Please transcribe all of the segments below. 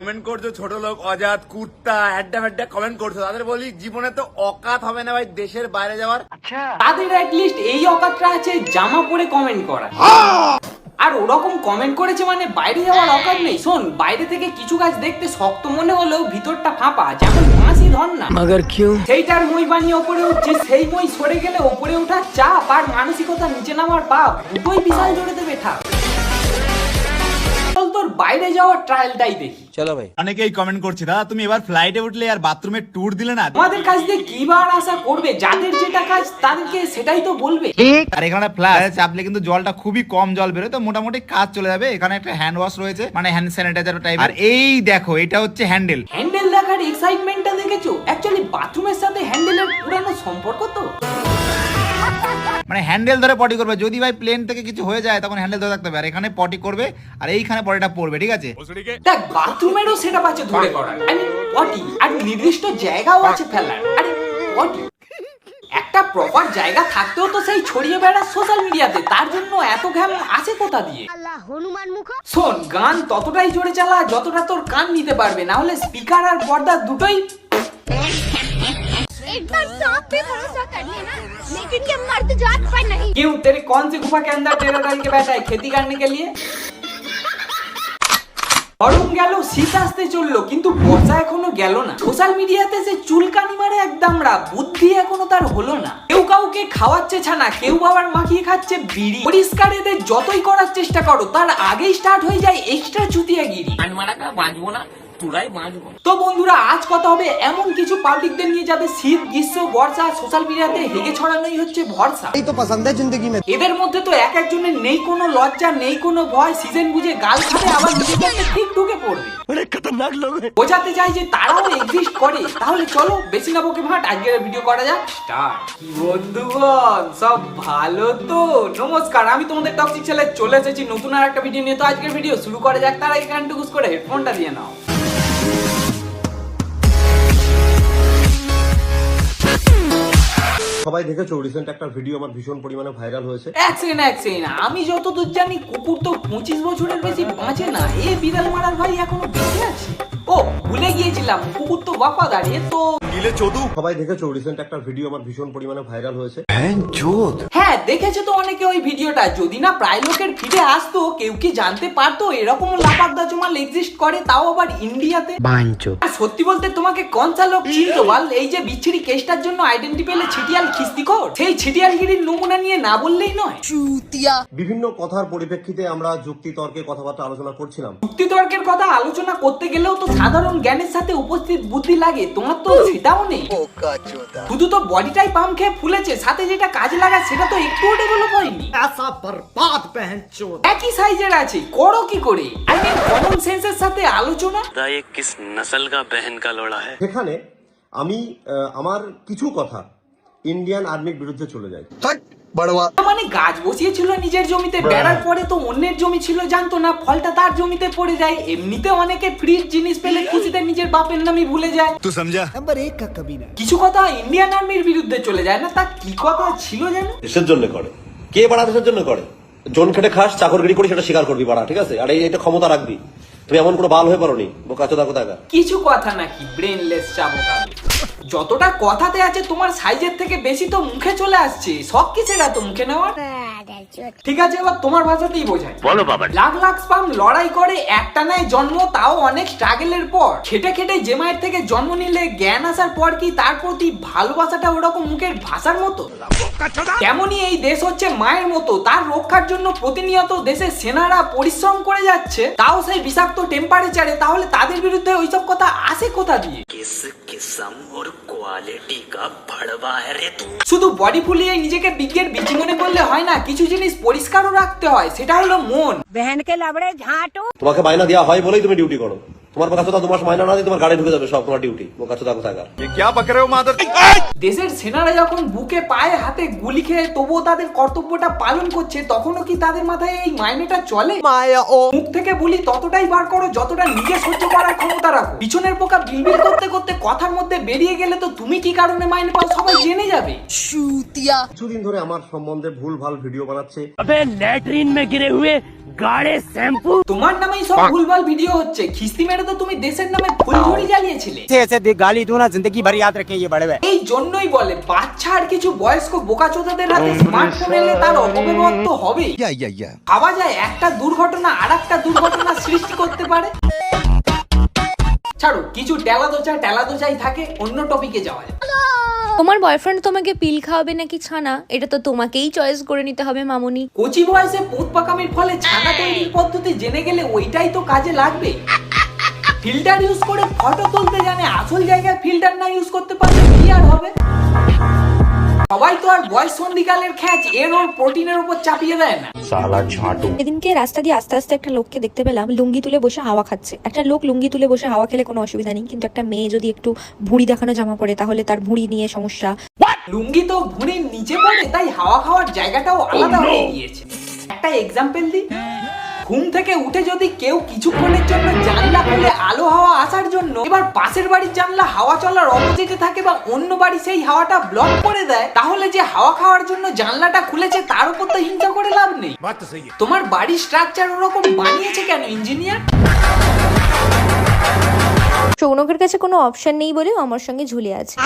Comment করছ ছোট লোক অজাত কুর্তা অ্যাড্ডা ফ্যাড্ডা কমেন্ট করছ। তাদের বলি জীবনে তো অকাত হবে না ভাই দেশের বাইরে যাওয়ার। আচ্ছা। তাদের অ্যাটলিস্ট এই অকাতটা আছে জামা পরে কমেন্ট করা। আর ওরকম কমেন্ট করেছে মানে বাইরে যাওয়ার অকাত নেই। শোন বাইরে থেকে কিছু গাছ দেখতে শক্ত মনে হলেও ভিতরটা ফাঁপা যেমন মাসি না। মাগার কিউ? সেইটার মই বানিয়ে ওপরে উঠছে সেই মই সরে গেলে ওপরে ওঠা চাপ আর মানসিকতা নিচে নামার পাপ দুটোই বিশাল জোরে দেবে ঠাপ বাইরে যাওয়ার ট্রায়াল ট্রায়ালটাই দেখি। চলো ভাই। অনেকেই কমেন্ট করছে দাদা তুমি এবার ফ্লাইটে উঠলে আর বাথরুমে ট্যুর দিলে না? আমাদের কাছ থেকে কি বার আশা করবে? যাদের যেটা কাজ তাদেরকে সেটাই তো বলবে। আর এখানে ফ্ল্যাশ চাপলে কিন্তু জলটা খুবই কম জল বেরোয় তো মোটামুটি কাজ চলে যাবে। এখানে একটা হ্যান্ড ওয়াশ রয়েছে মানে হ্যান্ড স্যানিটাইজার টাইপ আর এই দেখো এটা হচ্ছে হ্যান্ডেল হ্যান্ডেল দেখার এক্সাইটমেন্টটা দেখেছ? অ্যাকচুয়ালি বাথরুমের সাথে হ্যান্ডেলের পুরানো সম্পর্ক মানে হ্যান্ডেল ধরে পটি করবে। যদি ভাই প্লেন থেকে কিছু হয়ে যায় তখন হ্যান্ডেল ধরে থাকতে হবে। আর এখানে পটি করবে আর এইখানে পটিটা পড়বে ঠিক আছে? দেখ বাথরুমেরও সেটা আছে ধরে করার। পটি আর নির্দিষ্ট জায়গাও আছে ফেলার। আরে পটি একটা প্রপার জায়গা থাকতেও তো সেই ছড়িয়ে বেড়া সোশ্যাল মিডিয়াতে তার জন্য এত ঘ্যাম আছে কোথা দিয়ে? আল্লাহ হনুমান মুখ। শোন গান ততটাই জোরে চালা যতটা তোর কান নিতে পারবে। না হলে স্পিকার আর পর্দা দুটোই एक बार सांप पे भरोसा कर लेना लेकिन ये मर्द जात पर नहीं क्यों तेरे कौन से गुफा के अंदर टेरा डाल के बैठा है खेती करने के लिए গরম গেল শীত আসতে চললো কিন্তু বর্ষা এখনো গেল না সোশ্যাল মিডিয়াতে সে চুলকানি মারে একদমরা বুদ্ধি এখনো তার হলো না কেউ কাউকে খাওয়াচ্ছে ছানা কেউ আবার মাখিয়ে খাচ্ছে বিড়ি পরিষ্কার এদের যতই করার চেষ্টা করো তার আগেই স্টার্ট হয়ে যায় এক্সট্রা তো বন্ধুরা আজ কথা হবে এমন কিছু পাবলিকদের নিয়ে যাদের শীত গ্রীষ্ম বর্ষা সোশ্যাল মিডিয়াতে হেগে ছড়ানোই হচ্ছে ভরসা। এই তো পছন্দ জিন্দগি মে। এদের মধ্যে তো এক একজনের নেই কোনো লজ্জা নেই কোনো ভয় সিজন বুঝে গাল খাবে আবার নিজেকে ঠিক ঢুকে পড়বে। অনেক খতরনাক লোক বোঝাতে চাই যে তারাও এক্সিস্ট করে। তাহলে চলো বেশি না বকে ভাট আজকের ভিডিও করা যাক। স্টার্ট কি বন্ধুগণ সব ভালো তো? নমস্কার আমি তোমাদের টক্সিক ছেলে চলে এসেছি নতুন আর একটা ভিডিও নিয়ে। তো আজকের ভিডিও শুরু করা যাক তারা আগে কানটুকুস করে হেডফোনটা দিয়ে নাও। সবাই দেখেছ রিসেন্ট একটা ভিডিও আমার ভীষণ পরিমাণে ভাইরাল হয়েছে। এক সেকেন্ড এক সেকেন্ড আমি যতদূর জানি কুকুর তো পঁচিশ বছরের বেশি বাঁচে না। এ বিড়াল মারার ভাই এখনও বেঁচে আছে। ও ভুলে গিয়েছিলাম কুকুর তো ওয়াফাদার এ তো সবাই দেখেছ রিসেন্ট একটা ভিডিও আমার ভীষণ পরিমাণে ভাইরাল হয়েছে। হ্যাঁ দেখেছে তো অনেকে ওই ভিডিওটা যদি না প্রায় লোকের আসতো কেউ কি জানতে পারতো এরকম জমাল এক্সিস্ট করে তাও আবার ইন্ডিয়াতে আর সত্যি বলতে তোমাকে কোন সা লোক চিনতো বল এই যে বিচ্ছিরি কেসটার জন্য আইডেন্টি পেলে ছিটিয়াল খিস্তি কর সেই ছিটিয়াল ছিটিয়ালগিরির নমুনা নিয়ে না বললেই নয়। বিভিন্ন কথার পরিপ্রেক্ষিতে আমরা যুক্তি তর্কে কথাবার্তা আলোচনা করছিলাম। যুক্তি তর্কের কথা আলোচনা করতে গেলেও তো সাধারণ জ্ঞানের সাথে উপস্থিত বুদ্ধি লাগে তোমার তো সেটাও নেই। শুধু তো বডিটাই পাম খেয়ে ফুলেছে সাথে যেটা কাজে লাগায় সেটা তো একটু ডেভেলপ হয়নি। একই সাইজের আছে করো কি করে? কমন সেন্সের সাথে আলোচনা? কিস নসল কা বহন কা লোড়া হ্যায়? এখানে আমি আমার কিছু কথা ইন্ডিয়ান আর্মির বিরুদ্ধে চলে যাই। মানে কিছু কথা ইন্ডিয়ান আর্মির বিরুদ্ধে চলে যায় না তা কি কথা ছিল দেশের জন্য করে। কে বাড়া দেশের জন্য করে? জন খেটে খাস চাকর গিরি করে সেটা স্বীকার করবি বাড়া ঠিক আছে? আর এটা ক্ষমতা রাখবি। তুমি এমন কোনো বাল হয়ে পারো নি বোকা চোদা কিছু কথা নাকি ব্রেনলেস চাবো যতটা কথাতে আছে তোমার সাইজের থেকে বেশি তো মুখে চলে আসছে। সব কিছু গা তো মুখে নেওয়া ঠিক আছে এবার তোমার ভাষাতেই বোঝায় বলো বাবা লাখ লাখ স্পাম লড়াই করে একটা নাই জন্ম তাও অনেক স্ট্রাগলের পর। খেটে খেটে যে মায়ের থেকে জন্ম নিলে জ্ঞান আসার পর কি তার প্রতি ভালোবাসাটা ওরকম মুখের ভাষার মতো? তেমনই এই দেশ হচ্ছে মায়ের মতো। তার রক্ষার জন্য প্রতিনিয়ত দেশের সেনারা পরিশ্রম করে যাচ্ছে। তাও সেই বিষাক্ত টেম্পারেচারে তাহলে তাদের বিরুদ্ধে ওইসব কথা আসে কোথা দিয়ে? শুধু বডি ফুলিয়ে নিজেকে বিজ্ঞান বিচি মনে করলে হয় না। কিছু জিনিস পরিষ্কারও রাখতে হয় সেটা হলো মন। ভ্যানকে লাবড়ে ঝাঁটো তোমাকে মাইনা দেওয়া হয় বলেই তুমি ডিউটি করো। বার করো যতটা নিজে পিছনের পোকা বিলবিল করতে করতে কথার মধ্যে বেরিয়ে গেলে তো তুমি কি কারণে মাইনে পাও সবাই জেনে যাবে। ধরে আমার সম্বন্ধে ভুল ভালো ভিডিও বানাচ্ছে अबे लैट्रिन में गिरे हुए गाढ़े शैम्पू তোমার নামেই সব ভুলভাল ভিডিও হচ্ছে খিস্তি মেরে মেরে তো তুমি দেশের নামে ফুলঝুরি জ্বালিয়েছিলে ऐसे गाली दूं ना जिंदगी भर याद रखें ये बड़े भाई এই জন্যই বলে বাচ্চা আর কিছু বয়স্ক বোকাচোদাদের হাতে স্মার্টফোন এলে তার অপব্যবহার তো হবেই या या या ভাবা যায় একটা দুর্ঘটনা আর একটা দুর্ঘটনা সৃষ্টি করতে পারে ছাড়ো কিছু টেলা দোচা টেলা দোচাই থাকে অন্য টপিকে যাওয়া যায়। তোমার বয়ফ্রেন্ড তোমাকে পিল খাওয়াবে নাকি ছানা? এটা তো তোমাকেই চয়েস করে নিতে হবে মামুনি। কচি বয়সে পুত পাকামির ফলে ছানা তৈরির পদ্ধতি জেনে গেলে ওইটাই তো কাজে লাগবে। ফিল্টার ইউজ করে ফটো তুলতে জানে আসল জায়গায় ফিল্টার না ইউজ করতে পারলে কি আর হবে? সবাই তো আর বয়স সন্ধিকালের খ্যাচ এর ওর প্রোটিনের উপর চাপিয়ে দেয় না। সেদিনকে রাস্তা দিয়ে আস্তে আস্তে একটা লোককে দেখতে পেলাম লুঙ্গি তুলে বসে হাওয়া খাচ্ছে। একটা লোক লুঙ্গি তুলে বসে হাওয়া খেলে কোনো অসুবিধা নেই কিন্তু একটা মেয়ে যদি একটু ভুঁড়ি দেখানো জামা পরে তাহলে তার ভুঁড়ি নিয়ে সমস্যা। লুঙ্গি তো ভুঁড়ির নিচে পড়ে তাই হাওয়া খাওয়ার জায়গাটাও আলাদা হয়ে গিয়েছে। একটা এক্সাম্পল দিই। ঘুম থেকে উঠে যদি কেউ কিছুক্ষণের জন্য জানলা খুলে আলো হাওয়া আসার জন্য এবার পাশের বাড়ির জানলা হাওয়া চলার অপোজিটে থাকে বা অন্য বাড়ি সেই হাওয়াটা ব্লক করে দেয় তাহলে যে হাওয়া খাওয়ার জন্য জানলাটা খুলেছে তার উপর তো হিংসা করে লাভ নেই। তোমার বাড়ির স্ট্রাকচার ওরকম বানিয়েছে কেন ইঞ্জিনিয়ার চৌনকের কাছে কোনো অপশন নেই বলেও আমার সঙ্গে ঝুলে আছে।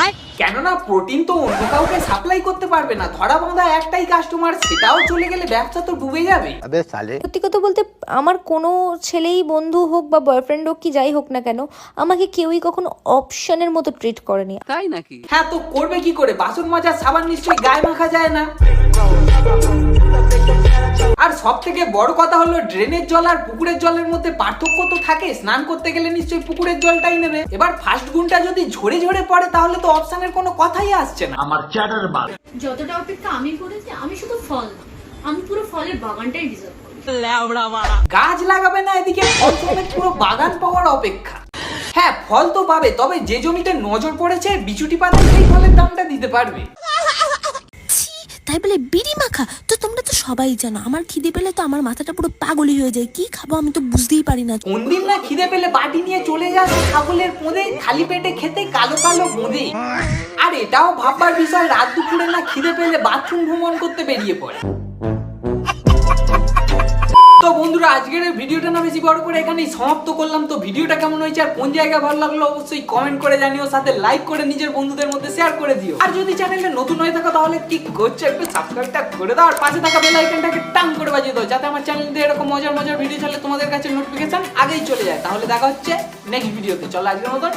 কেননা প্রোটিন তো অন্য কাউকে সাপ্লাই করতে পারবে না। ধরা বাঁধা একটাই কাস্টমার সেটাও চলে গেলে ব্যবসা তো ডুবে যাবে। সত্যি কথা বলতে আমার কোনো ছেলেই বন্ধু হোক বা বয়ফ্রেন্ড হোক কি যাই হোক না কেন আমাকে কেউই কখনো অপশনের মতো ট্রিট করেনি। তাই নাকি? হ্যাঁ তো করবে কি করে? বাসন মাজার সাবান নিশ্চয়ই গায়ে মাখা যায় না। আর সব থেকে বড় কথা হলো ড্রেনের জল আর পুকুরের জলের মধ্যে পার্থক্য তো থাকে। স্নান করতে গেলে নিশ্চয়ই পুকুরের জলটাই নেবে। এবার ফার্স্ট গুণটা যদি ঝরে ঝরে পড়ে তাহলে তো অপশনের কোনো কথাই আসছে না। আমার চ্যাটার বাল যতটা অপেক্ষা আমি করেছি আমি শুধু ফল আমি পুরো ফলের বাগানটাই ডিজার্ভ করি। গাছ লাগাবে না এদিকে ফল সমেত পুরো বাগান পাওয়ার অপেক্ষা। হ্যাঁ ফল তো পাবে তবে যে জমিতে নজর পড়েছে বিচুটি পাতা সেই ফলের দামটা দিতে পারবে। তাই বলে বিড়ি মাখা? তো তোমরা তো সবাই জানো, আমার খিদে পেলে তো আমার মাথাটা পুরো পাগলই হয়ে যায়। কি খাব আমি তো বুঝতেই পারি না। কোন দিন না খিদে পেলে বাটি নিয়ে চলে যাস, ছাগলের পোঁদে, খালি পেটে খেতে কালো কালো বোঁদে। আর এটাও ভাববার বিষয়, রাত দুপুরে না খিদে পেলে বাথরুম ভ্রমণ করতে বেরিয়ে পড়ে। বন্ধুরা, আজকের ভিডিওটা না বেশি বড় করে এখানেই সমাপ্ত করলাম। তো ভিডিওটা কেমন হয়েছে আর কোন জায়গা ভালো লাগল অবশ্যই কমেন্ট করে জানিও, সাথে লাইক করে নিজের বন্ধুদের মধ্যে শেয়ার করে দিও। আর যদি চ্যানেলটা নতুন হয়ে থাকো, তাহলে কি করছে, একটু সাবস্ক্রাইবটা করে দাও, আর পাশে থাকা বেল আইকনটাকে টাং করে বাজিয়ে দাও, যাতে আমার চ্যানেল দিয়ে এরকম মজার মজার ভিডিও চলে তোমাদের কাছে নোটিফিকেশন আগেই চলে যায়। তাহলে দেখা হচ্ছে নেক্সট ভিডিওতে চলো আজকের মতন।